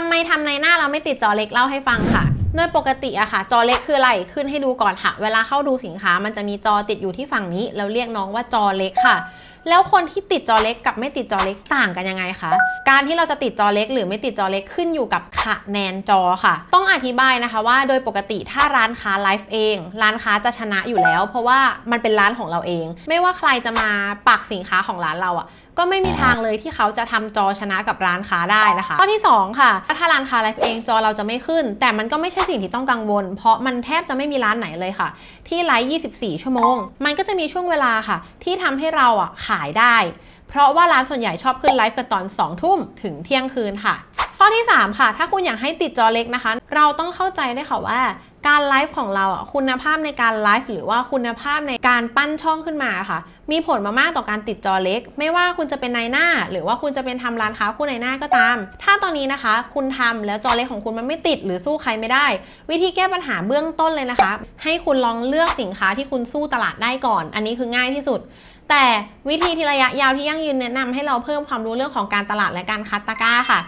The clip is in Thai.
ทำไมทำในหน้าเราไม่ติดจอเล็กเล่าให้ฟังค่ะโดยปกติอะค่ะ จอเล็กคืออะไรขึ้นให้ดูก่อนค่ะ เวลาเข้าดูสินค้ามันจะมีจอติดอยู่ที่ฝั่งนี้ เราเรียกน้องว่าจอเล็กค่ะ แล้วคนที่ติดจอเล็กกับไม่ติดจอเล็กต่างกันยังไงคะ การที่เราจะติดจอเล็ก หรือไม่ติดจอเล็กขึ้นอยู่กับคะแนนจอค่ะ ต้องอธิบายนะคะว่าโดยปกติถ้าร้านค้าไลฟ์เอง ร้านค้าจะชนะอยู่แล้ว เพราะว่ามันเป็นร้านของเราเอง ไม่ว่าใครจะมาปักสินค้าของร้านเราอะก็ไม่มีทางเลยที่เขาจะทำจอชนะกับร้านค้าได้นะคะ ข้อที่ 2 ค่ะ ถ้าร้านค้าไลฟ์เองจอเราจะไม่ขึ้น แต่มันก็ไม่ใช่สิ่งที่ต้องกังวล เพราะมันแทบจะไม่มีร้านไหนเลยค่ะ ที่ไลฟ์24 ชั่วโมง มันก็จะมีช่วงเวลาค่ะ ที่ทำให้เราอะขายได้ เพราะว่าร้านส่วนใหญ่ชอบขึ้นไลฟ์กันตอน2ทุ่มถึงเที่ยงคืนค่ะ ข้อที่ 3 ค่ะ ถ้าคุณอยากให้ติดจอเล็กนะคะ เราต้องเข้าใจด้วยค่ะว่าการไลฟ์ของเราอะคุณภาพในการไลฟ์หรือว่าคุณภาพในการปั้นช่องขึ้นมาค่ะ มีผลมามากต่อการติดจอเล็ก ไม่ว่าคุณจะเป็นนายหน้า หรือว่าคุณจะเป็นทำร้านค้าคู่นายหน้าก็ตาม ถ้าตอนนี้นะคะ คุณทำแล้วจอเล็กของคุณมันไม่ติดหรือสู้ใครไม่ได้ วิธีแก้ปัญหาเบื้องต้นเลยนะคะ ให้คุณลองเลือกสินค้าที่คุณสู้ตลาดได้ก่อน อันนี้คือง่ายที่สุด แต่วิธีที่ระยะยาวที่ยั่งยืนแนะนำให้เราเพิ่มความรู้เรื่องของการตลาดและการคัดตะกร้าค่ะ